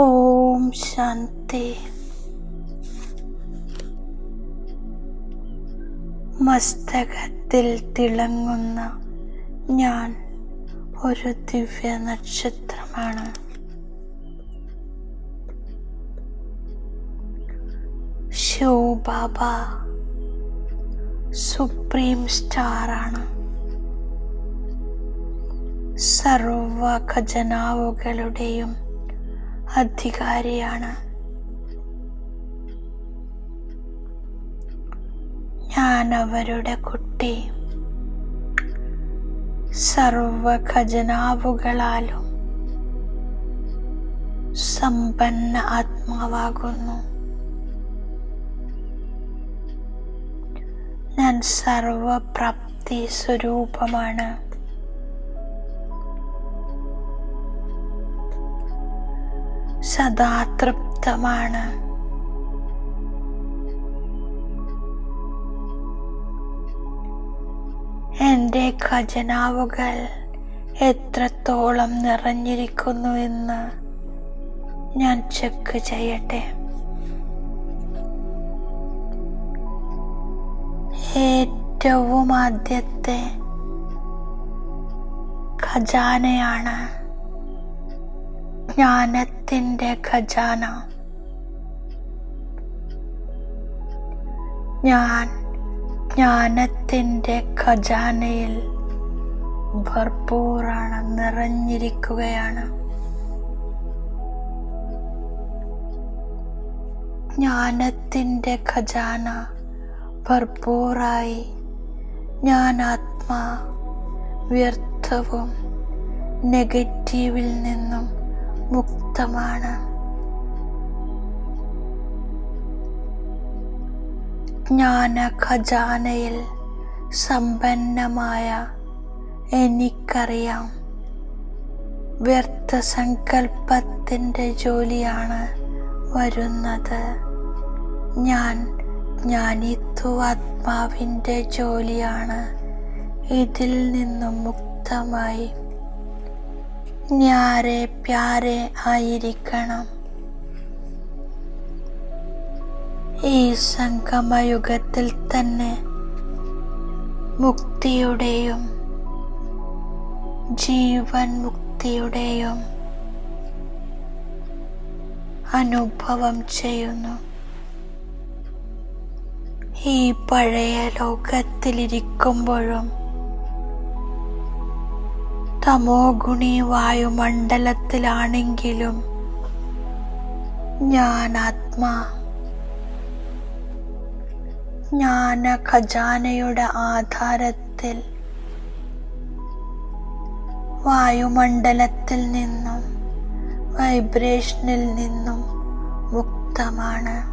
ഓം ശാന്തി. മസ്തകത്തിൽ തിളങ്ങുന്ന ഞാൻ ഒരു ദിവ്യ നക്ഷത്രമാണ്. ശിവ് ബാബ സുപ്രീം സ്റ്റാറാണ്. സർവ ഖജനാവുകളുടെയും അധികാരിയാണ്. ഞാൻ അവരുടെ കുട്ടി. സർവ ഖജനാവുകളാലും സമ്പന്ന ആത്മാവാകുന്നു. ഞാൻ സർവപ്രാപ്തി സ്വരൂപമാണ്. സദാ തൃപ്തമാണ് എന്റെ ഖജനാവുകൾ എത്രത്തോളം നിറഞ്ഞിരിക്കുന്നു എന്ന് ഞാൻ ചെക്ക് ചെയ്യട്ടെ. ഏറ്റവും ആദ്യത്തെ ഖജാനയാണ് ജ്ഞാനത്തിന്റെ ഖജാന. ഞാൻ ജ്ഞാനത്തിന്റെ ഖജാനയിൽ ഭർപൂറാണ് നിറഞ്ഞിരിക്കുകയാണ്. ജ്ഞാനത്തിന്റെ ഖജാന ഭർപൂറായി ഞാൻ ആത്മാ വ്യർത്ഥവും നെഗറ്റീവിൽ നിന്നും മുക്തമാണ്. ജ്ഞാന ഖജാനയിൽ സമ്പന്നമായ എനിക്കറിയാം. വ്യർത്ഥ സങ്കല്പത്തിന്റെ ജോലിയാണ് വരുന്നത്. ഞാൻ ജ്ഞാനിത്വാത്മാവിന്റെ ജോലിയാണ് ഇതിൽ നിന്നും മുക്തമായി ഞാരെ പ്യാരെ ആയിരിക്കണം. ഈ സംഗമയുഗത്തിൽ തന്നെ മുക്തിയുടെയും ജീവൻ മുക്തിയുടെയും അനുഭവം ചെയ്യുന്നു. ഈ പഴയ ലോകത്തിലിരിക്കുമ്പോഴും തമോ ഗുണി വായുമണ്ഡലത്തിലാണെങ്കിലും ഞാൻ ആത്മാ ജ്ഞാന ഖജാനയുടെ ആധാരത്തിൽ വായുമണ്ഡലത്തിൽ നിന്നും വൈബ്രേഷനിൽ നിന്നും മുക്തമാണ്.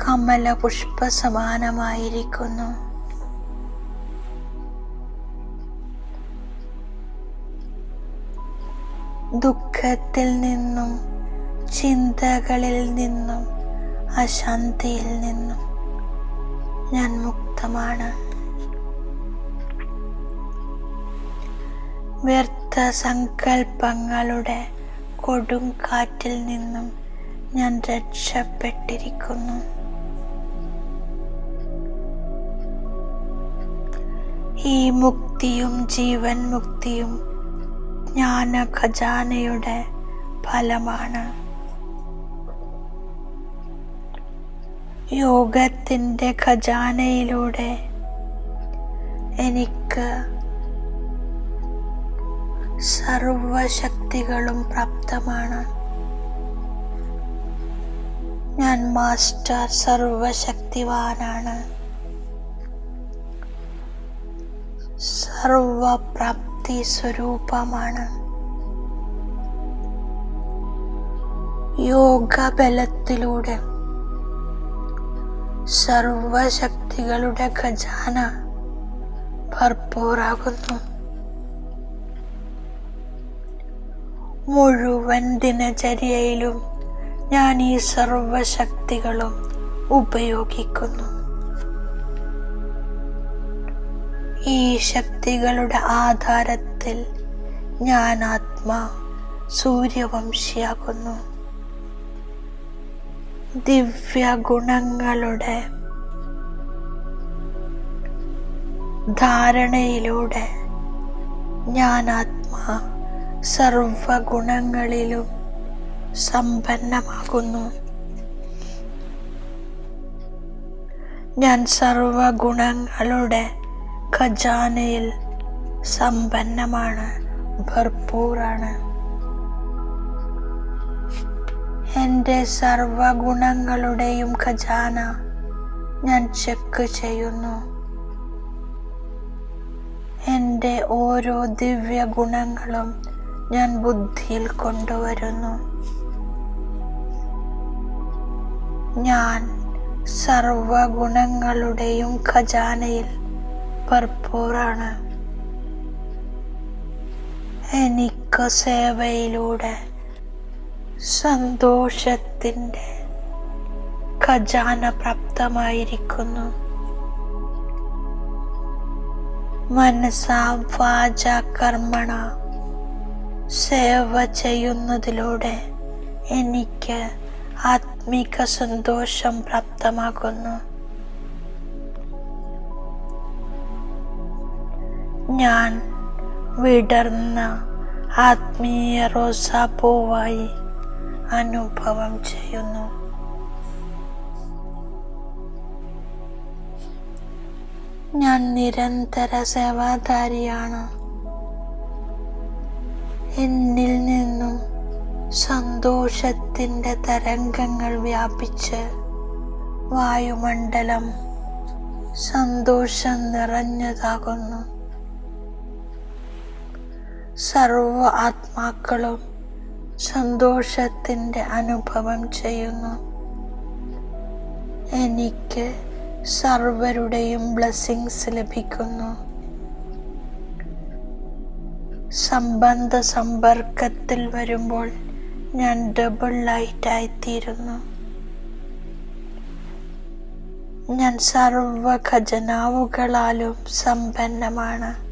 കമല പുഷ്പ സമാനമായിരിക്കുന്നു ദുഃഖത്തിൽ നിന്നും ചിന്തകളിൽ നിന്നും അശാന്തിയിൽ നിന്നും ഞാൻ മുക്തമാണ്. വ്യർത്ഥ സങ്കല്പങ്ങളുടെ കൊടുങ്കാറ്റിൽ നിന്നും ഞാൻ രക്ഷപ്പെട്ടിരിക്കുന്നു. ഈ മുക്തിയും ജീവൻ മുക്തിയും ജ്ഞാന ഖജാനയുടെ ഫലമാണ്. യോഗത്തിന്റെ ഖജാനയിലൂടെ എനിക്ക് സർവശക്തികളും പ്രാപ്തമാണ്. ഞാൻ മാസ്റ്റർ സർവശക്തിവാനാണ്. സർവപ്രാപ്തി സ്വരൂപമാണ് യോഗ ബലത്തിലൂടെ സർവശക്തികളുടെ ഖജാന ഭർപ്പൂറാകുന്നു. മുഴുവൻ ദിനചര്യയിലും ഞാൻ ഈ സർവശക്തികളും ഉപയോഗിക്കുന്നു. ഈ ശക്തികളുടെ ആധാരത്തിൽ ഞാൻ ആത്മാ സൂര്യവംശിയാകുന്നു. ദിവ്യ ഗുണങ്ങളുടെ ധാരണയിലൂടെ ഞാൻ ആത്മാ സർവഗുണങ്ങളിലും സമ്പന്നമാകുന്നു. ഞാൻ സർവഗുണങ്ങളുടെ ഖജാനയിൽ സമ്പന്നമാണ് ഭർപ്പൂറാണ് എന്റെ സർവഗുണങ്ങളുടെയും ഖജാന ഞാൻ ചെക്ക് ചെയ്യുന്നു. എന്റെ ഓരോ ദിവ്യ ഗുണങ്ങളും ഞാൻ ബുദ്ധിയിൽ കൊണ്ടുവരുന്നു. ഞാൻ സർവഗുണങ്ങളുടെയും ഖജാനയിൽ ഭർപ്പൂറാണ് എനിക്ക് സേവയിലൂടെ സന്തോഷത്തിന്റെ ഖജാന പ്രാപ്തമായിരിക്കുന്നു. മനസാ വാച കർമ്മണ സേവ ചെയ്യുന്നതിലൂടെ എനിക്ക് ആത്മീക സന്തോഷം പ്രാപ്തമാകുന്നു. ഞാൻ വിടർന്ന ആത്മീയ റോസാപ്പൂവായി അനുഭവം ചെയ്യുന്നു. ഞാൻ നിരന്തര സേവാധാരിയാണ്. എന്നിൽ നിന്നും സന്തോഷത്തിന്റെ തരംഗങ്ങൾ വ്യാപിച്ച് വായുമണ്ഡലം സന്തോഷം നിറഞ്ഞതാകുന്നു. സർവ ആത്മാക്കളും സന്തോഷത്തിന്റെ അനുഭവം ചെയ്യുന്നു. എനിക്ക് സർവരുടെയും ബ്ലെസ്സിങ്സ് ലഭിക്കുന്നു. സംബന്ധ സമ്പർക്കത്തിൽ വരുമ്പോൾ ഞാൻ ഡബിൾ ലൈറ്റായിത്തീരുന്നു ഞാൻ സർവ ഖജനാവുകളാലും സമ്പന്നമാണ്.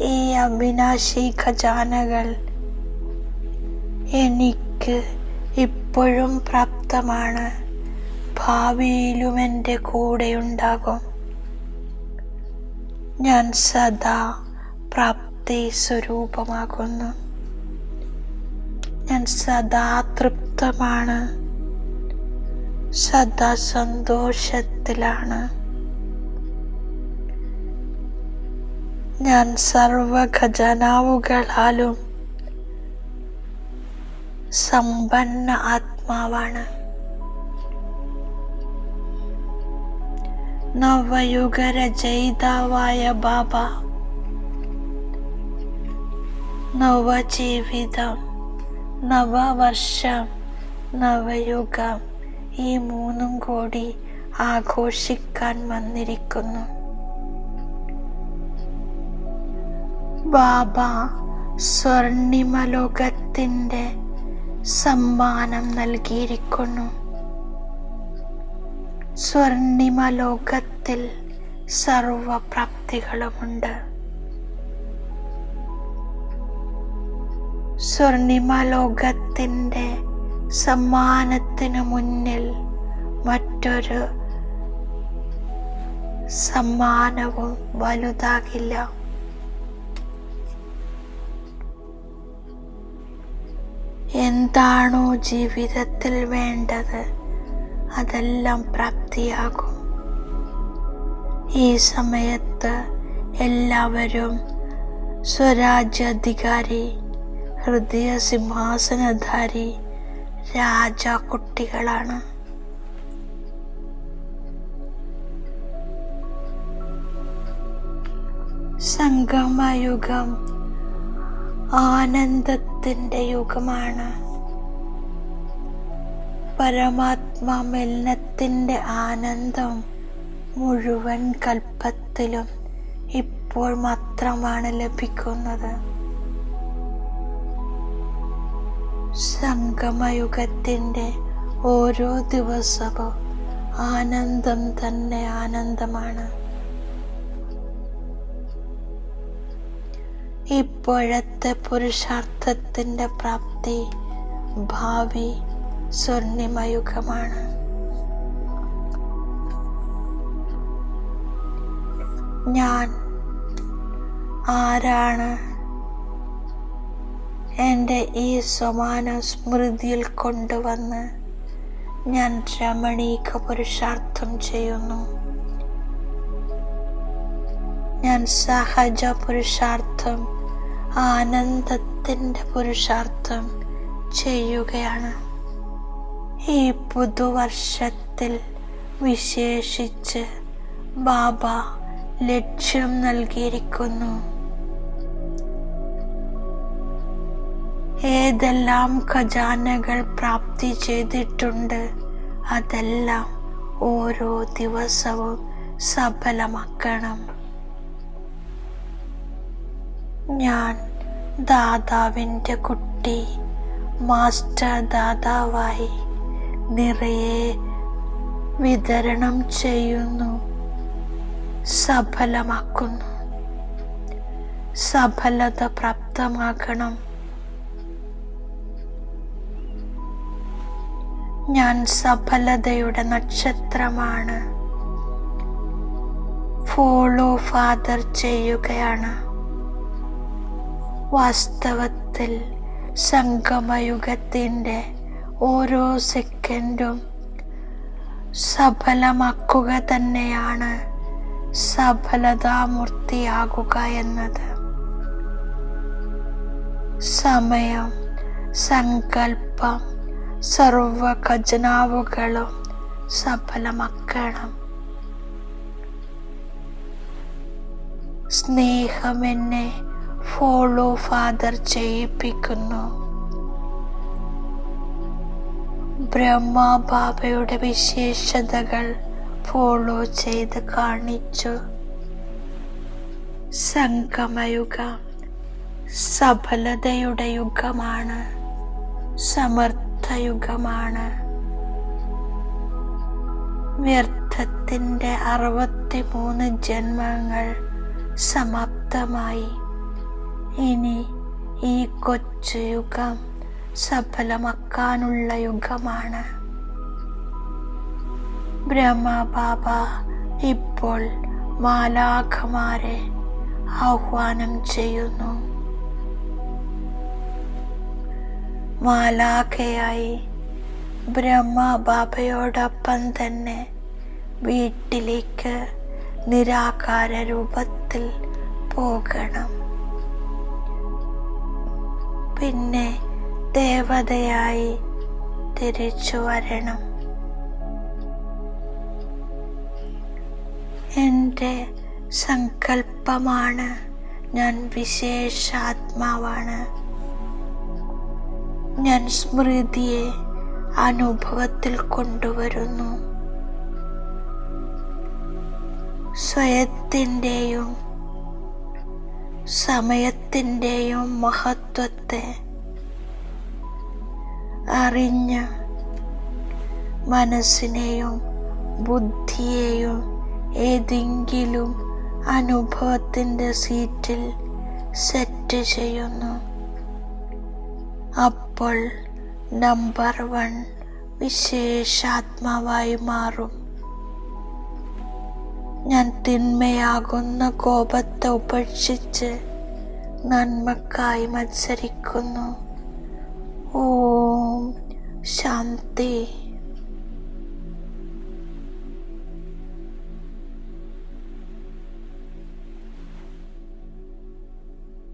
ഈ അവിനാശി ഖജാനകൾ എനിക്ക് ഇപ്പോഴും പ്രാപ്തമാണ്. ഭാവിയിലും എന്റെ കൂടെയുണ്ടാകും ഞാൻ സദാ പ്രാപ്തി സ്വരൂപമാകുന്നു. ഞാൻ സദാ തൃപ്തമാണ്. സദാ സന്തോഷത്തിലാണ്. ഞാൻ സർവ ഖജനാവുകളാലും സമ്പന്ന ആത്മാവാണ്. നവയുഗരചയിതാവായ ബാബ നവജീവിതം നവവർഷം നവയുഗം ഈ മൂന്നും കൂടി ആഘോഷിക്കാൻ വന്നിരിക്കുന്നു. ബാബ സ്വർണിമലോകത്തിന്റെ സമ്മാനം നൽകിയിരിക്കുന്നു. സ്വർണിമ ലോകത്തിൽ സർവപ്രാപ്തികളുമുണ്ട്. സ്വർണിമ ലോകത്തിന്റെ സമ്മാനത്തിനു മുന്നിൽ മറ്റൊരു സമ്മാനവും വലുതാകില്ല. എന്താണോ ജീവിതത്തിൽ വേണ്ടത് അതെല്ലാം പ്രാപ്തിയാകും. ഈ സമയത്ത് എല്ലാവരും സ്വരാജ്യാധികാരി ഹൃദയ സിംഹാസനധാരി രാജാക്കുട്ടികളാണ് സംഗമയുഗം ആനന്ദത്തിന്റെ യുഗമാണ്. പരമാത്മാമെല്ലത്തിന്റെ ആനന്ദം മുഴുവൻ കൽപ്പത്തിലും ഇപ്പോൾ മാത്രമാണ് ലഭിക്കുന്നത്. സംഗമയുഗത്തിന്റെ ഓരോ ദിവസവും ആനന്ദം തന്നെ ആനന്ദമാണ്. ഇപ്പോഴത്തെ പുരുഷാർത്ഥത്തിന്റെ പ്രാപ്തി ഭാവി സ്വർണിമയുഗമാണ്. ഞാൻ ആരാണ്? എന്റെ ഈ സമാന സ്മൃതിയിൽ കൊണ്ടുവന്ന് ഞാൻ രമണീക പുരുഷാർത്ഥം ചെയ്യുന്നു. ഞാൻ സഹജ പുരുഷാർത്ഥം ആനന്ദത്തിന്റെ പുരുഷാർത്ഥം ചെയ്യുകയാണ്. ഈ പുതുവർഷത്തിൽ വിശേഷിച്ച് ബാബ ലക്ഷ്യം നൽകിയിരിക്കുന്നു. ഏതെല്ലാം ഖജാനകൾ പ്രാപ്തി ചെയ്തിട്ടുണ്ട് അതെല്ലാം ഓരോ ദിവസവും സഫലമാക്കണം. ഞാൻ ദാതാവിന്റെ കുട്ടി മാസ്റ്റർ ദാതാവായി നിറയെ വിതരണം ചെയ്യുന്നു. സഫലമാക്കുന്നു. സഫലത പ്രാപ്തമാക്കണം ഞാൻ സഫലതയുടെ നക്ഷത്രമാണ്. ഫോളോ ഫാദർ ചെയ്യുകയാണ്. വാസ്തവത്തിൽ സംഗമയുഗത്തിന്റെ ഓരോ സെക്കൻഡും സഫലമാക്കുക തന്നെയാണ് സഫലതാമൂർത്തിയാകുക എന്നത്. സമയം സങ്കല്പം സർവ ഖജനാവുകളും സഫലമാക്കണം. സ്നേഹം എന്നെ ഫോളോ ഫാദർ ചെയ്യിപ്പിക്കുന്നു. ബ്രഹ്മബാബയുടെ വിശേഷതകൾ ഫോളോ ചെയ്ത് കാണിച്ചു. സംഗമയുഗം സഫലതയുടെ യുഗമാണ്. സമർത്ഥയുഗമാണ്. വ്യർത്ഥത്തിന്റെ അറുപത്തിമൂന്ന് ജന്മങ്ങൾ സമാപ്തമായി. ഇനി ഈ കൊച്ചു യുഗം സഫലമാക്കാനുള്ള യുഗമാണ്. ബ്രഹ്മബാബ ഇപ്പോൾ മാലാഖമാരെ ആഹ്വാനം ചെയ്യുന്നു. മാലാഖയായി ബ്രഹ്മബാബയോടൊപ്പം തന്നെ വീട്ടിലേക്ക് നിരാകാര രൂപത്തിൽ പോകണം. പിന്നെ ദേവതയായി തിരിച്ചു വരണം. എന്റെ സങ്കല്പമാണ് ഞാൻ വിശേഷാത്മാവാണ്. ഞാൻ സ്മൃതിയെ അനുഭവത്തിൽ കൊണ്ടുവരുന്നു. സ്വയത്തിന്റെയും സമയത്തിന്റെയും മഹത്വത്തെ അറിഞ്ഞ് മനസ്സിനെയും ബുദ്ധിയെയും ഏതെങ്കിലും അനുഭവത്തിന്റെ സീറ്റിൽ സെറ്റ് ചെയ്യുന്നു. അപ്പോൾ നമ്പർ വൺ വിശേഷാത്മാവായി മാറും. ഞാൻ തിന്മയാകുന്ന കോപത്തെ ഉപേക്ഷിച്ച് നന്മക്കായി മത്സരിക്കുന്നു. ഓം ശാന്തി